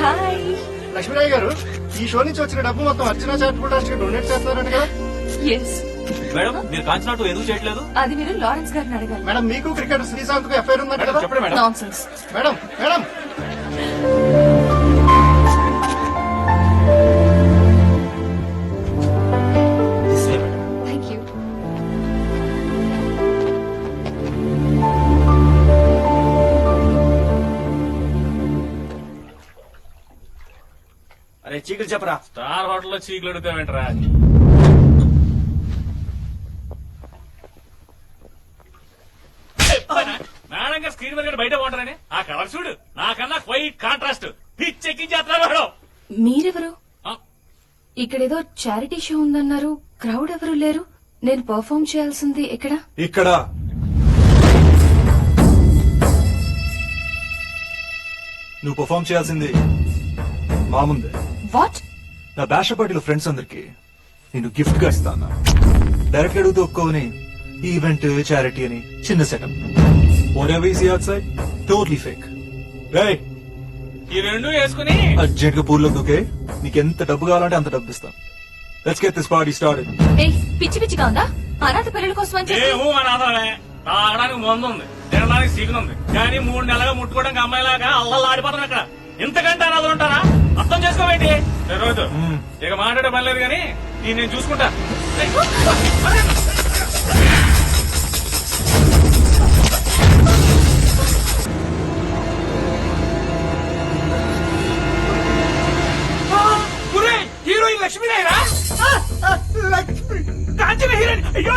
Hi Lakshmi Rao గారు ఈ show నుంచి వచ్చిన డబ్బు మొత్తం అర్చనా చారిటబుల్ ట్రస్ట్కి డొనేట్ చేస్తున్నారంట కదా? ఎస్ మేడం మీరు కాంచనా టూ ఎందుకు చేయట్లేదు? అది మీరు లారెన్స్ గారిని అడగాలి. మేడం మీకు క్రికెట్ శ్రీశాంత్కు ఎఫ్ఐఆర్ ఉందంట కదా? చెప్పండి మేడం. Nonsense madam madam! అరే చీకటి చెప్పరా? స్టార్ హోటల్లో చీకలు అడుగుతావేంట్రా? మేడం గారు స్క్రీన్ మీద బయట బాగుంటారని ఆ కలర్ చూడు. నాకన్నా క్వైట్ కాంట్రాస్ట్ పిచ్చెక్కించేస్తున్నారు మేడం. మీరెవరు? ఆ, ఇక్కడేదో చారిటీ షో ఉందన్నారు. క్రౌడ్ ఎవరు లేరు. నేను పర్ఫామ్ చేయాల్సింది ఎక్కడ? ఇక్కడ. నువ్వు పర్ఫామ్ చేయాల్సింది మా ముందే. వాట్ నా బ్యాష పార్టీలో ఫ్రెండ్స్ అందరికి నేను గిఫ్ట్గా ఇస్తాను డైరెక్ట్ అడుగుతూ ఒప్పుకోని ఈవెంట్ చారిటీ అని చిన్న setup over easy outside totally fake రై ఈ రెండు వేసుకుని అర్జెంట్గా పూర్లో దూకే. నీకు ఎంత డబ్బు కావాలంటే అంత డబ్బు ఇస్తాను. Let's get this party start ఏయ్ పిచ్చి పిచ్చిగా ఉందా? అనాథ పిల్లల కోసం అని చెప్పి. దేహం అనాథమే తాగడానికి మందు ఉంది. తినడానికి సిగ్గు ఉంది. కానీ మూడు నెలలుగా ముట్టుకోవడానికి అమ్మాయిలాగా అల్లల్లా ఆడిపోతాం ఇక్కడ ఇంతకంటే అనాథలు ఉంటారా? చేసుకోవేంటి రోజు ఇక మాట్లాడే పని లేదు కానీ నేను నేను చూసుకుంటా. హీరోయిన్ లక్ష్మీనాయనా? కాంచన హీరోయిన్. అయ్యో.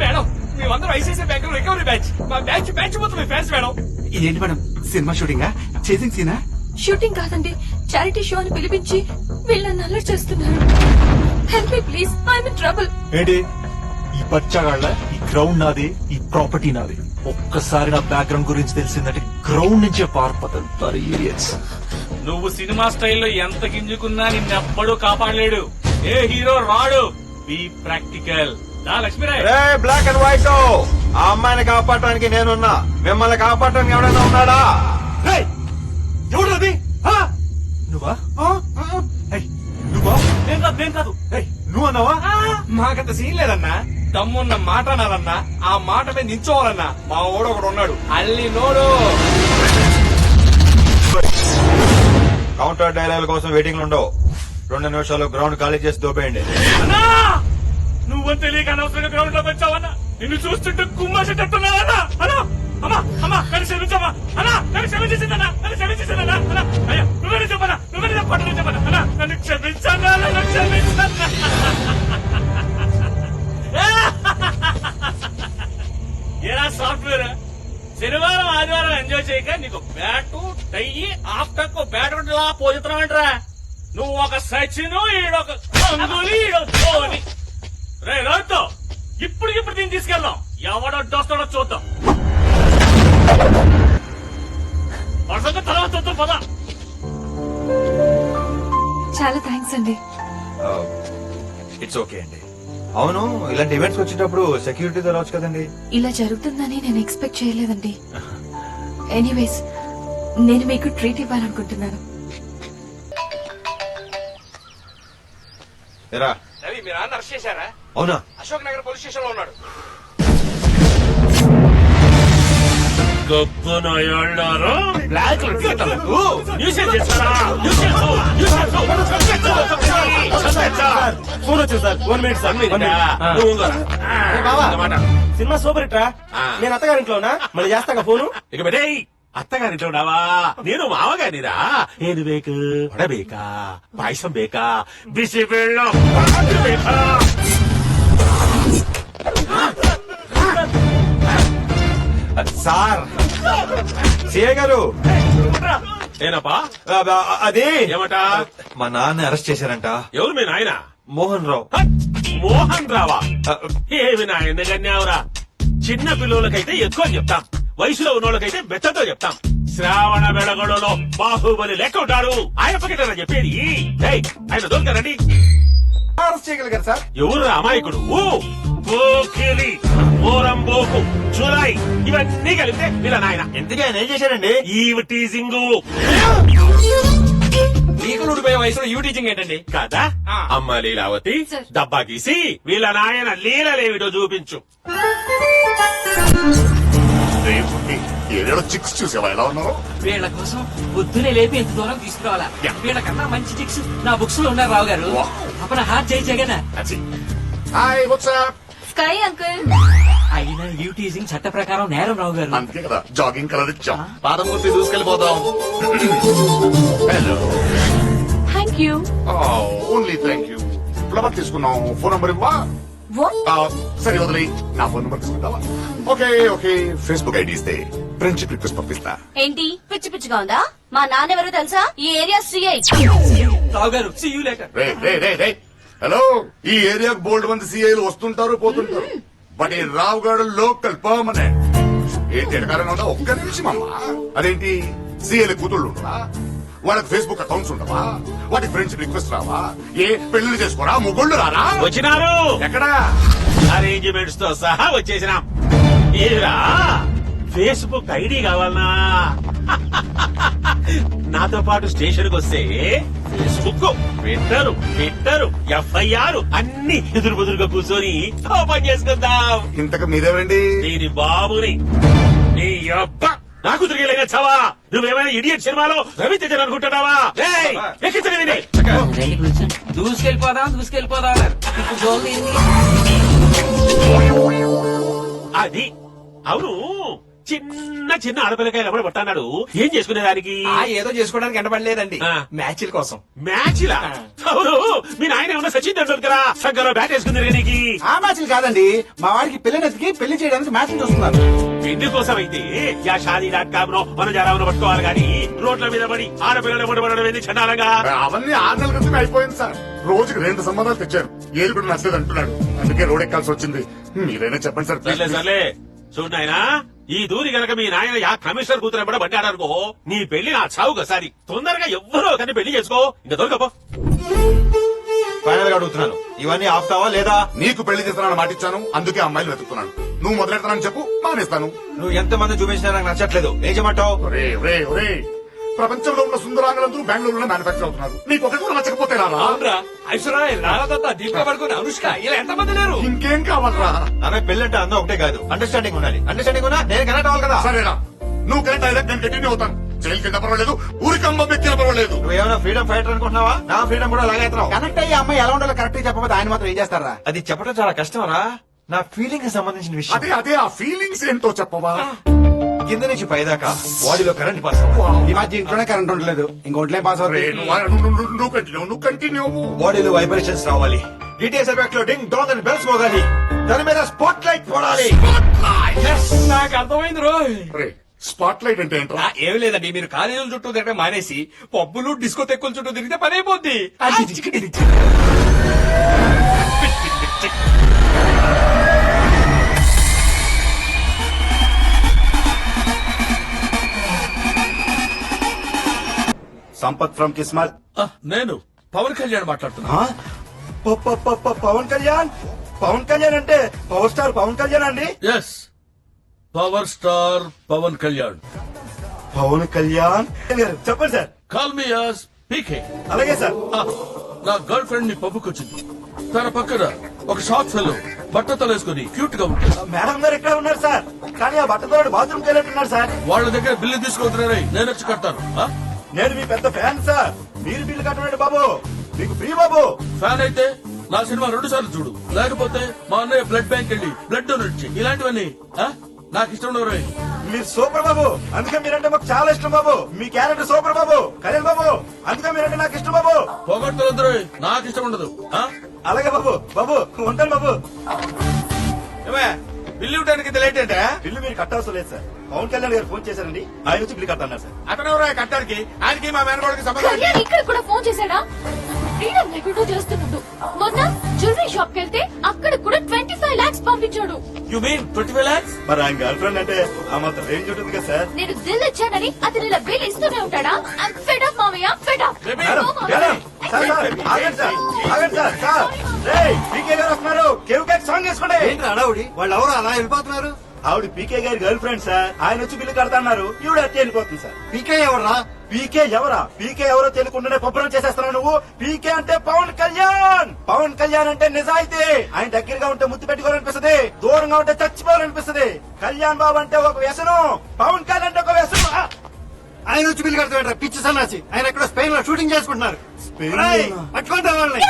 మేడం మేమందరం ఐసీసీ బ్యాంక్ రికవరీ బ్యాచ్. మా బ్యాచ్ బ్యాచ్ మొత్తం మీ ఫ్యాన్స్ మేడం. ఇదేంటి మేడం? సినిమా షూటింగా? చేసింగ్ సీనా? షూటింగ్ కాదండి. చారిటీ షో అని పిలిపించి వీళ్ళని అల్లరి చేస్తున్నారు. Help me please I'm in trouble ఏంటి? ఈ బచ్చాగాళ్ళ ఈ గ్రౌండ్ నాది ఈ ప్రాపర్టీ నాది. ఒక్కసారి నా బ్యాక్గ్రౌండ్ గురించి తెలిసిందంటే గ్రౌండ్ నుంచే పారిపోతారు ఇడియట్స్ నువ్వు సినిమా స్టైల్లో ఎంత గింజుకున్నా నిన్నెప్పుడూ కాపాడలేడు. ఏ హీరో రాడు? Be practical black and white ఆ అమ్మాయిని కాపాడటానికి నేనున్నా. మిమ్మల్ని కాపాడటానికి ఎవడైనా ఉన్నాడా? ఎవడు అది? నువ్వా? నువ్వా? నేను కాదు నేను కాదు. నువ్వు అన్నావా? మాకంత సీన్ లేదన్నా. దమ్మున్న మాట అనాలన్నా ఆ మాట మీద నించోవాలన్నా మా ఓడు ఒకడు ఉన్నాడు. అల్లి నోడు. కౌంటర్ డైలాగ్ కోసం వెయిటింగ్ ఉండవు. రెండు నిమిషాలు గ్రౌండ్ ఖాళీ చేసి దోపేయండి. నువ్వు తెలియక అనవసరంగా గ్రౌండ్లోకి వచ్చావన్నా నిన్ను చూస్తుంటే కుమ్మసేటట్టున్నావన్నా అన్నా. అమ్మా అమ్మా నన్ను క్షమించమ్మా. అన్నా నన్ను క్షమించేసిందన్నా నన్ను క్షమించేసిందన్నా అన్నా. అయ్యా నువ్వే చెప్పనా? నన్ను నన్ను ఏరా సాఫ్ట్వేర్? శనివారం ఆదివారం ఎంజాయ్ చేయక నీకు బ్యాటు టై ఆఫ్టర్ బ్యాట్ లా పోతున్నావంటరా నువ్వు ఒక సచిన్ ఈడొక గంగూలీ ఈడొక రే ఇప్పుడు ఇప్పుడు దీన్ని తీసుకెళ్దాం. ఎవడొడ్డొస్తాడో చూద్దాం. చాలా థ్యాంక్స్ అండి. ఇట్స్ ఓకే అండి. అవును ఇలాంటి ఈవెంట్స్ వచ్చేటప్పుడు సెక్యూరిటీతో రావచ్చు కదండి. ఇలా జరుగుతుందని నేను ఎక్స్పెక్ట్ చేయలేదండి. ఎనీవేస్ నేను మీకు ట్రీట్ ఇవ్వాలనుకుంటున్నాను. అవునా? అశోక్ నగర్ పోలీస్ స్టేషన్లో ఉన్నాడు. గొప్ప నాయాళ్ళారా బ్లాక్ ఫోన్ వచ్చింది sir. One minute sir. Cinema super hit రా. నేను అత్తగారింట్లోనా మళ్ళీ చేస్తాగా ఫోను? ఇక బెటే అత్తగారింట్లో ఉన్నావా? నేను మావగారిరా ఏది బేకు? వడ బేకా? పాయసం బేకా? బిసి బెళ్ళం బేకా? సార్ సిఏ గారు. ఏనప్పా అది. ఏమట? మా నాన్న అరెస్ట్ చేశారంట. ఎవరు మీ నాయన? మోహన్ రావు. మోహన్ రావా? ఏమి నాయన గన్యావురా? చిన్న పిల్లలకైతే ఎక్కువ చెప్తాం. వయసులో ఉన్నోళ్ళకైతే బెత్తతో చెప్తాం. శ్రావణ బెడగడలో బాహుబలి లెక్క ఉంటాడు. ఆయన పక్కన చెప్పేది. ఏయ్, ఆయన దొరకరండి. అరెస్ట్ చేయగలిగారు సార్. ఎవరు అమాయకుడు! పోకిరి ఓరంబోకు జులై ఇవన్నీ కలిపితే వీళ్ళ నాయన. ఎందుకే ఏం చేశాడండి? Eve teasing. నీకు ఊడిపోయే వయసులో యూ టీచింగ్ ఏంటండి? కదా. అమ్మ లీలావతి. డబ్బా గీసి వీళ్ళ నాయన లీలలేవిటో చూపించు. ఏరియాలో చిక్స్ చూసావా? ఎలా ఉన్నావు? వీళ్ళ కోసం పొద్దునే లేపి ఎంత దూరం తీసుకురావాలా వీళ్ళకన్నా మంచి టిక్స్ నా బుక్స్లో ఉన్నారు రావు గారు అప్పుడు హార్ట్ చేయి Jagan. Hi WhatsApp sky uncle. అయినా యూ టీజింగ్ చట్ట ప్రకారం నేరం రావు గారు. అందుకే కదా జాగింగ్ కలర్ ఇచ్చాం. పాదమూర్తి దూసుకెళ్ళిపోదాం. Hello thank you only thank you flower తీసుకున్నాం. ఫోన్ నంబర్ ఇవ్వా? సరే వదిలే నా ఫోన్ నంబర్ తీసుకుంటావా? Okay okay. ఫేస్బుక్ ఐడి ఇస్తే ఫ్రెండ్షిప్ రిక్వెస్ట్ పంపిస్తా. ఏంటి? పిచ్చి పిచ్చిగా ఉందా? మా నాన్నెవరో తెలుసా? ఈ ఏరియా సిఐ రావు గారు సి యూ లేటర్ రే రే రే రే. హలో ఈ ఏరియాకు బోల్డ్ మంది సీఐలు వస్తుంటారు పోతుంటారు. బట్ ఈ రావు గారు లోకల్ పర్మనెంట్ ఏంటి ఎడకారంగా ఉందా ఒక్క నిమిషం అమ్మా అదేంటి సీఐలు కూతుళ్ళు ఉండవా? వాళ్ళకి ఫేస్బుక్ అకౌంట్స్ ఉండవా? వాటి ఫ్రెండ్స్ రిక్వెస్ట్ రావా? ఏ పెళ్ళి చేసుకోరా? ముగ్గుళ్ళు రారా? వచ్చినారు. ఎక్కడా? అరేంజ్మెంట్స్తో సహా వచ్చేసినాం. ఏరా? ఫేస్బుక్ ఐడి కావాలనా? నాతో పాటు స్టేషన్కి వస్తే ఫేస్బుక్ ట్విట్టర్ ట్విట్టర్ ఎఫ్ఐఆర్ అన్ని ఎదురు బుదురుగా కూర్చొని ఓపెన్ చేసుకుందాం. ఇంతకు మీరేమండి దీని బాబుని. నీ అబ్బ! నాకు తిరిగేలేగా చావా నువ్వేమైనా ఇడియట్ సినిమాలో రవితేజ అనుకుంటున్నావా? వీడిని. దూసుకెళ్ళిపోదాం దూసుకెళ్ళిపోదాం? అది. అవును. చిన్న చిన్న ఆడపిల్లకాయలు ఎవడు పట్టన్నాడు? ఏం చేసుకునేదానికి ఆ ఏదో చేసుకోవడానికి ఎండబడలేదండి. ఆ. మ్యాచ్ల కోసం. మ్యాచ్ లా అవును. మీ నాయన ఏమన్నా సచిన్ టెండూల్కర్ సంఘంలో బ్యాట్ వేసుకుంది నీకు? ఆ మ్యాచ్లు కాదండి. మా వాడికి పెళ్ళినెతికి పెళ్ళి చేయడానికి మ్యాచ్లు చూస్తున్నారు. పెళ్ళి కోసం అయితే యా షాదీ డాట్ కామ్ నో మనం జరావును పట్టుకోవాలి కానీ రోడ్ల మీద పడి ఆడపిల్లలు పడడం ఏంది చండాలంగా? అవన్నీ ఆరు నెలల క్రితం అయిపోయింది సార్. రోజుకి రెండు సంబంధాలు తెచ్చారు. ఏది కూడా నచ్చలేదు అంటున్నాడు. అందుకే రోడ్ ఎక్కాల్సి వచ్చింది. మీరైనా చెప్పండి సార్ సర్లే సర్లే. చూడు నాయనా ఈ దూరి గనక మీ నాయన యా కమిషనర్ కూతురు కూడా బండాడనుకో నీ పెళ్ళి నా చావు కసారి తొందరగా ఎవ్వరో కానీ పెళ్ళి చేసుకో. ఇంకా దొరకపో ఫైనల్గా అడుగుతున్నాను. ఇవన్నీ ఆపుతావా లేదా? నీకు పెళ్ళి చేస్తానని మాట ఇచ్చాను. అందుకే అమ్మాయిలు వెతుకుతున్నాను నువ్వు మొదలెడతానని చెప్పు మానేస్తాను. నువ్వు ఎంత మంది చూపించినా నాకు నచ్చట్లేదు. ఏం చేయమంటావు? ఒరే ఒరే ఒరే ప్రపంచంలో ఉన్న సుందరాంగులందరూ బెంగళూరులో మ్యానుఫాక్చర్ అవుతున్నారు. నీకు ఒకటి కూడా నచ్చకపోతే రారా? అవునరా. ఐశ్వర్య రాధదత్త దీపిక పడుకుని అనుష్క ఇలా ఎంతమంది లేరు? ఇంకేం కావాలరా? ఆమె పెళ్ళంటే అందం ఒకటే కాదు. అండర్స్టాండింగ్ ఉండాలి. అండర్స్టాండింగ్ ఉన్నా నేను కనెక్ట్ అవ్వాలి కదా. సరేనా నువ్వు కరెక్ట్ అయితే నేను కంటిన్యూ అవుతాను. జైలు కింద పర్వాలేదు ఊరికమ్మ ఎక్కిన పర్వాలేదు. నువ్వు ఏమైనా ఫ్రీడమ్ ఫైటర్ అనుకుంటున్నావా? నా ఫ్రీడమ్ కూడా అలాగే. కనెక్ట్ అయ్యి అమ్మాయి ఎలా ఉండాలో కరెక్ట్ చెప్పకపోతే ఆయన మాత్రం ఏం చేస్తారా? అది చెప్పడం చాలా కష్టం రా. నా ఫీలింగ్కి సంబంధించిన విషయం. అదే అదే ఆ ఫీలింగ్స్ ఏంటో చెప్పవా? కింద నుంచి పైదాకా బాడీలో కరెంట్ పాస్ అవ్వాలి ఈ మధ్య ఇంట్లోనే కరెంట్ ఉండలేదు. ఇంకోట్లే పాస్ అవుతుంది కంటిన్యూ బాడీలో వైబ్రేషన్స్ రావాలి. డీటెయిల్స్ బ్యాక్లో డింగ్ డాంగ్ అని బెల్స్ మోగాలి. దాని మీద స్పాట్ లైట్ పడాలి నాకు అర్థమైంది రోయ్. స్పాట్ లైట్ అంటే ఏంట్రా? ఏమీ లేదండి మీరు కాలేజీల చుట్టూ తిరగడం మానేసి పబ్బులు డిస్కో తెక్కుల చుట్టూ తిరిగితే పని అయిపోద్ది. సంపత్ ఫ్రమ్ కిస్మత్. నేను పవన్ కళ్యాణ్ మాట్లాడుతున్నా. పవన్ కళ్యాణ్? పవన్ కళ్యాణ్ అంటే పవర్ స్టార్ పవన్ కళ్యాణ్ అండి? Yes power star Pawan Kalyan. Pawan Kalyan? చెప్పండి sir. Call me as PK అలాగే సార్. నా గర్ల్ ఫ్రెండ్ని పప్పుకొచ్చింది తన పక్కన ఒక షార్ట్ ఫెలో బట్టతో వేసుకుని క్యూట్గా ఉంటుంది మేడం గారు ఎక్కడ ఉన్నారు సార్. కానీ ఆ బట్టతో బాత్రూమ్ వెళ్ళట్టున్నారు సార్. వాళ్ళ దగ్గర బిల్లు తీసుకుంటున్నారై నేను వచ్చి కడతాను? నేను మీ పెద్ద ఫ్యాన్ సార్. మీరు బిల్లు కట్టండి బాబు. మీకు ఫ్రీ బాబు. ఫ్యాన్ అయితే నా సినిమా రెండు సార్లు చూడు. లేకపోతే మా అన్నయ్య బ్లడ్ బ్యాంక్ వెళ్ళి బ్లడ్ డొనేట్ చేయి ఇలాంటివన్నీ ఆ? నాకు ఇష్టం ఉండవు. మీరు సూపర్ బాబు. అందుకే మీరంటే మాకు చాలా ఇష్టం బాబు. మీ క్యారెక్టర్ సూపర్ బాబు. కళ్యాణ్ బాబు అందుకే మీరంటే నాకు ఇష్టం బాబు. రోయ్. నాకు ఇష్టం ఉండదు ఆ? అలాగే బాబు. బాబు ఉంటాను బాబు. ఏమే, బిల్లు ఇవ్వడానికి లేట్ అంటే? బిల్లు మీరు కట్టాల్సిన లేదు సార్. పవన్ కళ్యాణ్ గారు ఫోన్ చేశారండి ఆయన వచ్చి బిల్లు కట్టన్నారు సార్. అతను ఎవరో? కట్టడానికి ఆయనకి మా మేనగోడికి సంబంధం? కళ్యాణ్ ఇక్కడ కూడా ఫోన్ చేశాడా? ఫ్రీడమ్ లేకుండా చేస్తున్నాడు. మొన్న జ్యువెలరీ షాప్ కెళ్తే అక్కడ కూడా ట్వంటీ ఫైవ్ లాక్స్ పంపించాడు. You mean twenty five lakhs మరి ఆయన గర్ల్ ఫ్రెండ్ అంటే ఆ మాత్రం రేంజ్ ఉంటుంది కదా సార్. నేను దిల్ ఇచ్చానని అతను ఇలా బిల్ ఇస్తూనే ఉంటాడా? ఫెడ్ అప్ మామయ్య fed up Baby, madam, madam, sir, sir, ఆగండి సార్, ఆగండి సార్, సార్. రేయ్, పీకే గారు వస్తున్నారు. కేవ్ కేక్ సాంగ్ వేసుకోండి. అడవుడి? వాళ్ళు ఎవరు అలా వెళ్ళిపోతున్నారు? ఆవిడ పీకే గారి గర్ల్ ఫ్రెండ్ సార్. ఆయన వచ్చి బిల్లు కడతాన్నారు. ఈవిడ అట్టి వెళ్ళిపోతుంది సార్. పీకే ఎవర్రా? పీకే ఎవరా? పీకే ఎవరో తెలియకుండానే పబ్బరం చేసేస్తున్నావు నువ్వు. పీకే అంటే పవన్ కళ్యాణ్. పవన్ కళ్యాణ్ అంటే నిజాయితీ. ఆయన దగ్గరగా ఉంటే ముద్దు పెట్టుకోవాలనిపిస్తుంది. దూరంగా ఉంటే చచ్చిపోవాలనిపిస్తుంది. కళ్యాణ్ బాబు అంటే ఒక వ్యసనం. పవన్ కళ్యాణ్ అంటే ఒక వ్యసనం! ఆయన వచ్చి బిల్లు కడతాడు పిచ్చి సన్నాసి. ఆయన ఎక్కడ స్పెయిన్లో షూటింగ్ చేసుకుంటున్నారు. పట్టుకుంటా వాళ్ళని.